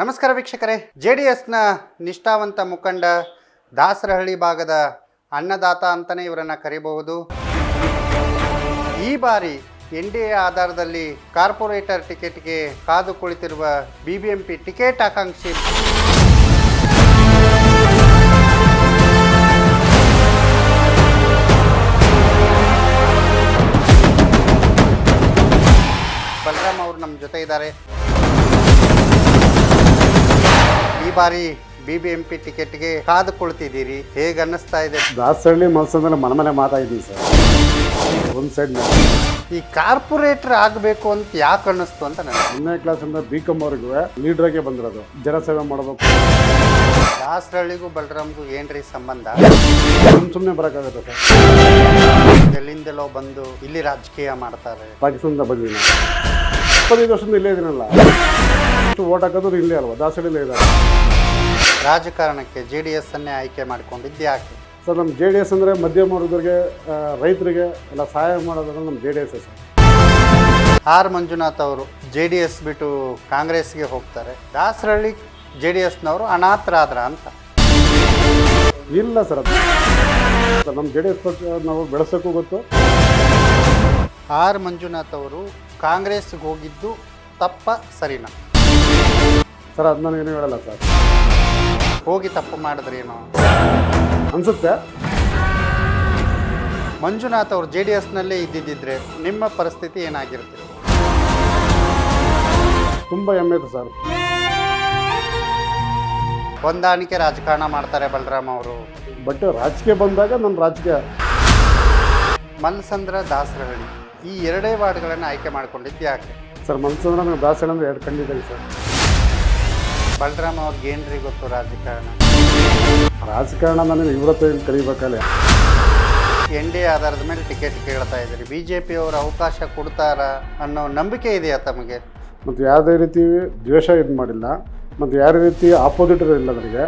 ನಮಸ್ಕಾರ ವೀಕ್ಷಕರೇ. J D ಎಸ್ನ ನಿಷ್ಠಾವಂತ ಮುಖಂಡ ದಾಸರಹಳ್ಳಿ ಭಾಗದ ಅನ್ನದಾತ ಅಂತಲೇ ಇವರನ್ನು ಕರೀಬಹುದು. ಈ ಬಾರಿ ಎನ್ ಡಿ ಎ ಆಧಾರದಲ್ಲಿ ಕಾರ್ಪೊರೇಟರ್ ಟಿಕೆಟ್ಗೆ ಕಾದು ಕುಳಿತಿರುವ B B M P ticket ಆಕಾಂಕ್ಷಿ. Balaram ಅವರು ನಮ್ಮ ಜೊತೆ ಇದ್ದಾರೆ ಈ ಬಾರಿ ಬಿ ಬಿ ಎಂ ಪಿ ಟಿಕೆಟ್ಗೆ ಕಾದು ಕುಳಿತಿದ್ದೀರಿ ಹೇಗೆ ಅನ್ನಿಸ್ತಾ ಇದೆ? ದಾಸಹಳ್ಳಿ ಮಲ್ಸಂದ್ರೆ ಮನೆ ಮನೆ ಮಾತಾಡಿದ್ದೀನಿ ಸರ್. ಒಂದು ಸೈಡ್ ಈ ಕಾರ್ಪೊರೇಟರ್ ಆಗಬೇಕು ಅಂತ ಯಾಕೆ ಅನ್ನಿಸ್ತು ಅಂತ ನನಗೆ? ಒಂದನೇ ಕ್ಲಾಸಿಂದ ಬಿ ಕಾಮ್ ಅವ್ರಿಗೂ ಲೀಡ್ರಾಗೆ ಬಂದಿರೋದು. ಜನಸೇವೆ ಮಾಡಬೇಕು. ದಾಸರಳ್ಳಿಗೂ ಬಲರಾಮ್ಗೂ ಏನ್ರಿ ಸಂಬಂಧ? ಸುಮ್ಮನೆ ಸುಮ್ಮನೆ ಬರೋಕ್ಕಾಗುತ್ತೆ ಸರ್? ಎಲ್ಲಿಂದಲೋ ಬಂದು ಇಲ್ಲಿ ರಾಜಕೀಯ ಮಾಡ್ತಾರೆ. ಪಾಕಿಸ್ತಾನದ ಬಂದ್ವಿ ನಾವು ಇಪ್ಪತ್ತೈದು ವರ್ಷದಿಂದ ಇಲ್ಲೇ ಇದೀನಲ್ಲ ಇಷ್ಟು ಓಟ್ ಹಾಕೋದು ಇಲ್ಲೇ ಅಲ್ವಾ? ದಾಸಹಳ್ಳಿಲೇ ಇದ್ದಾರೆ. ರಾಜಕಾರಣಕ್ಕೆ ಜೆ ಡಿ ಎಸ್ ಅನ್ನೇ ಆಯ್ಕೆ ಮಾಡ್ಕೊಂಡಿದ್ದು ಯಾಕೆ? ಸರ್ ನಮ್ಮ ಜೆ ಡಿ ಎಸ್ ಅಂದರೆ ಮಧ್ಯಮ ವರ್ಗದವ್ರಿಗೆ ರೈತರಿಗೆ ಎಲ್ಲ ಸಹಾಯ ಮಾಡೋದಂದ್ರೆ ನಮ್ಮ J D S sir. R Manjunath ಅವರು ಜೆ ಡಿ ಎಸ್ ಬಿಟ್ಟು ಕಾಂಗ್ರೆಸ್ಗೆ ಹೋಗ್ತಾರೆ. ದಾಸರಳ್ಳಿ ಜೆ ಡಿ ಎಸ್ನವರು ಅನಾಥರಾದ್ರ ಅಂತ. ಇಲ್ಲ ಸರ್ ಅದು ಸರ್ ನಮ್ಮ ಜೆ ಡಿ ಎಸ್ ಪಕ್ಷ ನಾವು ಬೆಳೆಸೋಕ್ಕೂ ಗೊತ್ತು. ಆರ್ ಮಂಜುನಾಥ್ ಅವರು ಕಾಂಗ್ರೆಸ್ಗೆ ಹೋಗಿದ್ದು ತಪ್ಪ ಸರಿನಾ? ಸರ್ ಅದು ನನಗೇನು ಹೇಳಲ್ಲ ಸರ್. ಹೋಗಿ ತಪ್ಪು ಮಾಡಿದ್ರೇನೋ ಅನ್ಸುತ್ತೆ? ಮಂಜುನಾಥ್ ಅವರು ಜೆ ಡಿ ಎಸ್ನಲ್ಲೇ ಇದ್ದಿದ್ದಿದ್ರೆ ನಿಮ್ಮ ಪರಿಸ್ಥಿತಿ ಏನಾಗಿರುತ್ತೆ? ತುಂಬ ಹೆಮ್ಮೆ ಇದೆ ಸರ್. ಹೊಂದಾಣಿಕೆ ರಾಜಕಾರಣ ಮಾಡ್ತಾರೆ ಬಲರಾಮ್ ಅವರು. ಬಟ್ ರಾಜಕೀಯ ಬಂದಾಗ ನನ್ನ ರಾಜಕೀಯ. ಮಲ್ಸಂದ್ರ ದಾಸರಹಳ್ಳಿ ಈ ಎರಡೇ ವಾರ್ಡ್ಗಳನ್ನು ಆಯ್ಕೆ ಮಾಡ್ಕೊಂಡಿದ್ದು ಯಾಕೆ? ಸರ್ ಮಲ್ಸಂದ್ರ ನನಗೆ ದಾಸರಹಳ್ಳಿ ಅಂದ್ರೆ ಎರಡು ಕಂಡಿದ್ದೀನಿ ಸರ್. ಬಲರಾಮ್ ಅವ್ರಿಗೆ ಏನ್ರಿ ಗೊತ್ತು ರಾಜಕಾರಣ? ರಾಜಕಾರಣ ನನಗೆ ಇವರತ್ತ ಕರಿಬೇಕಲ್ಲ? ಎನ್ ಡಿ ಆಧಾರದ ಮೇಲೆ ಟಿಕೆಟ್ ಕೇಳ್ತಾ ಇದ್ದೀರಿ. ಬಿ ಜೆ ಪಿ ಅವರು ಅವಕಾಶ ಕೊಡ್ತಾರ ಅನ್ನೋ ನಂಬಿಕೆ ಇದೆಯಾ ತಮಗೆ? ಮತ್ತು ಯಾವುದೇ ರೀತಿ ದ್ವೇಷ ಇದು ಮಾಡಿಲ್ಲ. ಮತ್ತು ಯಾವ ರೀತಿ ಆಪೋಸಿಟ್ ಇಲ್ಲ ನನಗೆ